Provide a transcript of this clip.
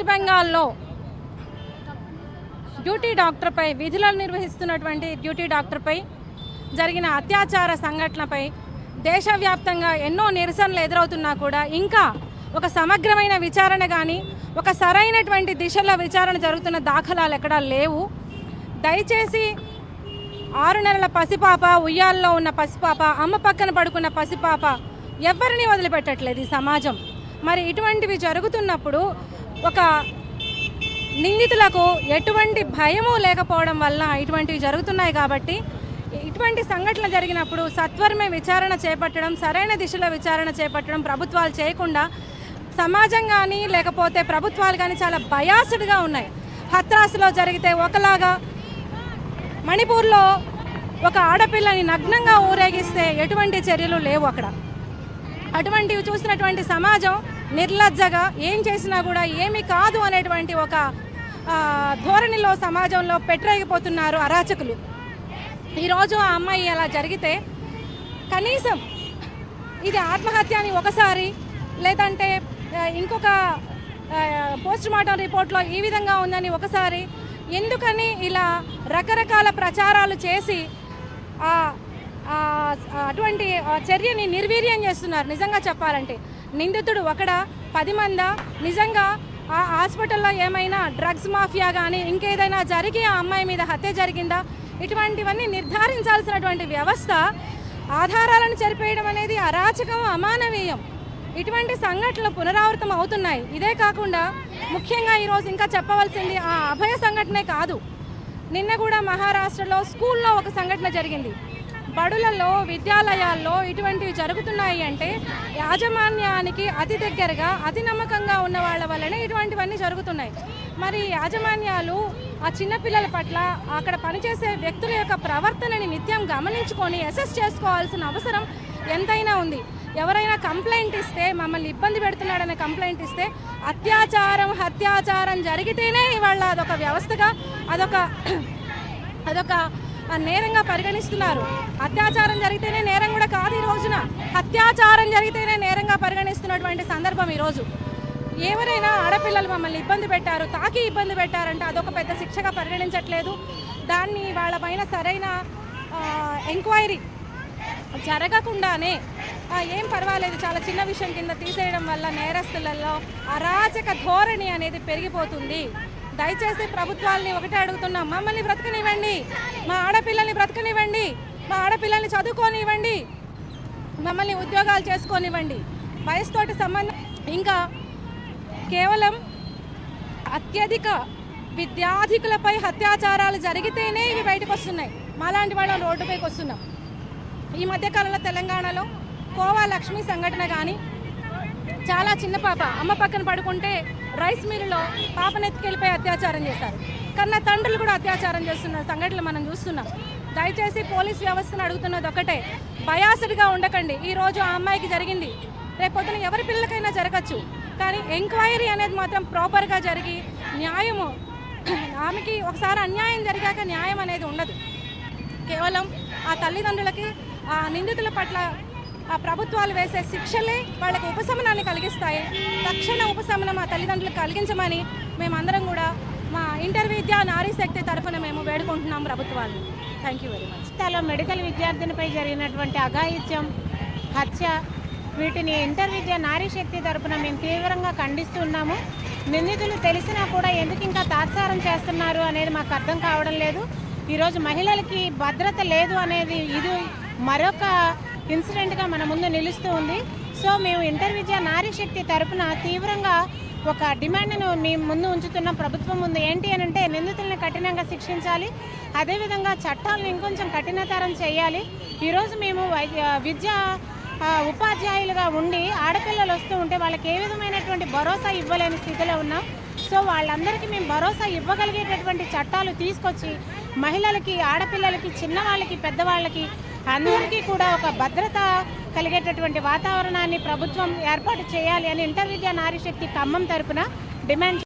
West బెంగాల్లో duty డాక్టర్పై విధులను నిర్వహిస్తున్నటువంటి డ్యూటీ డాక్టర్పై జరిగిన అత్యాచార సంఘటనపై దేశవ్యాప్తంగా ఎన్నో నిరసనలు ఎదురవుతున్నా కూడా ఇంకా ఒక సమగ్రమైన విచారణ కానీ ఒక సరైనటువంటి దిశలో విచారణ జరుగుతున్న దాఖలాలు ఎక్కడా లేవు. దయచేసి ఆరు నెలల పసిపాప ఉయ్యాల్లో ఉన్న పసిపాప అమ్మ పక్కన పడుకున్న పసిపాప ఎవరిని వదిలిపెట్టట్లేదు ఈ సమాజం. మరి ఇటువంటివి జరుగుతున్నప్పుడు ఒక నిందితులకు ఎటువంటి భయము లేకపోవడం వల్ల ఇటువంటివి జరుగుతున్నాయి కాబట్టి ఇటువంటి సంఘటన జరిగినప్పుడు సత్వరమే విచారణ చేపట్టడం సరైన దిశలో విచారణ చేపట్టడం ప్రభుత్వాలు చేయకుండా సమాజం కానీ లేకపోతే ప్రభుత్వాలు కానీ చాలా బయాసుడ్గా ఉన్నాయి. హత్రాసులో జరిగితే ఒకలాగా మణిపూర్లో ఒక ఆడపిల్లని నగ్నంగా ఊరేగిస్తే ఎటువంటి చర్యలు లేవు అక్కడ. అటువంటివి చూసినటువంటి సమాజం నిర్లజ్జగా ఏం చేసినా కూడా ఏమీ కాదు అనేటువంటి ఒక ధోరణిలో సమాజంలో పెట్టరేగిపోతున్నారు అరాచకులు. ఈరోజు ఆ అమ్మాయి అలా జరిగితే కనీసం ఇది ఆత్మహత్య అని ఒకసారి లేదంటే ఇంకొక పోస్ట్ మార్టం రిపోర్ట్లో ఈ విధంగా ఉందని ఒకసారి ఎందుకని ఇలా రకరకాల ప్రచారాలు చేసి అటువంటి చర్యని నిర్వీర్యం చేస్తున్నారు నిజంగా చెప్పాలంటే. నిందితుడు ఒకడా? పది మందా? నిజంగా ఆ హాస్పిటల్లో ఏమైనా డ్రగ్స్ మాఫియా కానీ ఇంకేదైనా జరిగి ఆ అమ్మాయి మీద హత్య జరిగిందా? ఇటువంటివన్నీ నిర్ధారించాల్సినటువంటి వ్యవస్థ ఆధారాలను చెరిపేయడం అనేది అరాచకం అమానవీయం. ఇటువంటి సంఘటనలు పునరావృతం అవుతున్నాయి. ఇదే కాకుండా ముఖ్యంగా ఈరోజు ఇంకా చెప్పవలసింది ఆ అభయ సంఘటనే కాదు. నిన్న కూడా మహారాష్ట్రలో స్కూల్లో ఒక సంఘటన జరిగింది. బడులలో విద్యాలయాల్లో ఇటువంటివి జరుగుతున్నాయి అంటే యాజమాన్యానికి అతి దగ్గరగా అతి నమ్మకంగా ఉన్న వాళ్ళ వల్లనే ఇటువంటివన్నీ జరుగుతున్నాయి. మరి యాజమాన్యాలు ఆ చిన్నపిల్లల పట్ల అక్కడ పనిచేసే వ్యక్తుల యొక్క ప్రవర్తనని నిత్యం గమనించుకొని అసెస్ చేసుకోవాల్సిన అవసరం ఎంతైనా ఉంది. ఎవరైనా కంప్లైంట్ ఇస్తే మమ్మల్ని ఇబ్బంది పెడుతున్నాడనే కంప్లైంట్ ఇస్తే అత్యాచారం హత్యాచారం జరిగితేనే ఇవాళ అదొక వ్యవస్థగా అదొక అదొక నేరంగా పరిగణిస్తున్నారు. అత్యాచారం జరిగితేనే నేరం కూడా కాదు ఈ రోజున. అత్యాచారం జరిగితేనే నేరంగా పరిగణిస్తున్నటువంటి సందర్భం ఈరోజు. ఎవరైనా ఆడపిల్లలు మమ్మల్ని ఇబ్బంది పెట్టారు తాకి ఇబ్బంది పెట్టారంటే అదొక పెద్ద శిక్షగా పరిగణించట్లేదు. దాన్ని వాళ్ళపైన సరైన ఎంక్వైరీ జరగకుండానే ఏం పర్వాలేదు చాలా చిన్న విషయం కింద తీసేయడం వల్ల నేరస్తులలో అరాచక ధోరణి అనేది పెరిగిపోతుంది. దయచేసి ప్రభుత్వాల్ని ఒకటే అడుగుతున్నాం మమ్మల్ని బ్రతకనివ్వండి. మా ఆడపిల్లల్ని బ్రతకనివ్వండి. మా ఆడపిల్లల్ని చదువుకోనివ్వండి. మమ్మల్ని ఉద్యోగాలు చేసుకోనివ్వండి. వయసుతోటి సంబంధం ఇంకా కేవలం అత్యధిక విద్యాధికులపై అత్యాచారాలు జరిగితేనే ఇవి బయటకు వస్తున్నాయి. మాలాంటి వాళ్ళం రోడ్డుపైకి వస్తున్నాం. ఈ మధ్యకాలంలో తెలంగాణలో కోవా లక్ష్మి సంఘటన కానీ చాలా చిన్న పాప. అమ్మ పక్కన పడుకుంటే రైస్ మిల్లులో పాపనెత్తికెళ్ళిపోయి అత్యాచారం చేశారు. కన్నా తండ్రులు కూడా అత్యాచారం చేస్తున్న సంఘటనలు మనం చూస్తున్నాం. దయచేసి పోలీస్ వ్యవస్థను అడుగుతున్నది ఒకటే. బయాసడ్గా ఉండకండి. ఈ రోజు ఆ అమ్మాయికి జరిగింది. రేపొద్దున ఎవరి పిల్లలకైనా జరగచ్చు. కానీ ఎంక్వైరీ అనేది మాత్రం ప్రాపర్గా జరిగి న్యాయము ఆమెకి ఒకసారి అన్యాయం జరిగాక న్యాయం అనేది ఉండదు. కేవలం ఆ తల్లిదండ్రులకి ఆ నిందితుల పట్ల ఆ ప్రభుత్వాలు వేసే శిక్షలే వాళ్ళకి ఉపశమనాన్ని కలిగిస్తాయి. తక్షణ ఉపశమనం ఆ తల్లిదండ్రులకు కలిగించమని మేమందరం కూడా మా ఇంటర్ విద్యా నారీ శక్తి తరఫున మేము వేడుకుంటున్నాం ప్రభుత్వాన్ని థ్యాంక్ యూ వెరీ మచ్ తలో మెడికల్ విద్యార్థినిపై జరిగినటువంటి అఘాయిత్యం హత్య వీటిని ఇంటర్ విద్య నారీ శక్తి తరపున మేము తీవ్రంగా ఖండిస్తున్నాము. నిందితులు తెలిసినా కూడా ఎందుకు ఇంకా తాత్సారం చేస్తున్నారు అనేది మాకు అర్థం కావడం లేదు. ఈరోజు మహిళలకి భద్రత లేదు అనేది ఇది మరొక ఇన్సిడెంట్గా మన ముందు నిలుస్తూ ఉంది. సో మేము ఇంటర్ విద్య నారీ శక్తి తరపున తీవ్రంగా ఒక డిమాండ్ను మీ ముందు ఉంచుతున్న. ప్రభుత్వం ముందు ఏంటి అని అంటే నిందితుల్ని కఠినంగా శిక్షించాలి. అదేవిధంగా చట్టాలను ఇంకొంచెం కఠినతరం చేయాలి. ఈరోజు మేము విద్య ఉపాధ్యాయులుగా ఉండి ఆడపిల్లలు వస్తూ ఉంటే వాళ్ళకి ఏ విధమైనటువంటి భరోసా ఇవ్వలేని స్థితిలో ఉన్నాం. సో వాళ్ళందరికీ మేము భరోసా ఇవ్వగలిగేటటువంటి చట్టాలు తీసుకొచ్చి మహిళలకి ఆడపిల్లలకి చిన్నవాళ్ళకి పెద్దవాళ్ళకి అందరికీ కూడా ఒక భద్రత కలిగేటటువంటి వాతావరణాన్ని ప్రభుత్వం ఏర్పాటు చేయాలి అని ఇంటర్ విద్యా నారీ శక్తి ఖమ్మం తరపున డిమాండ్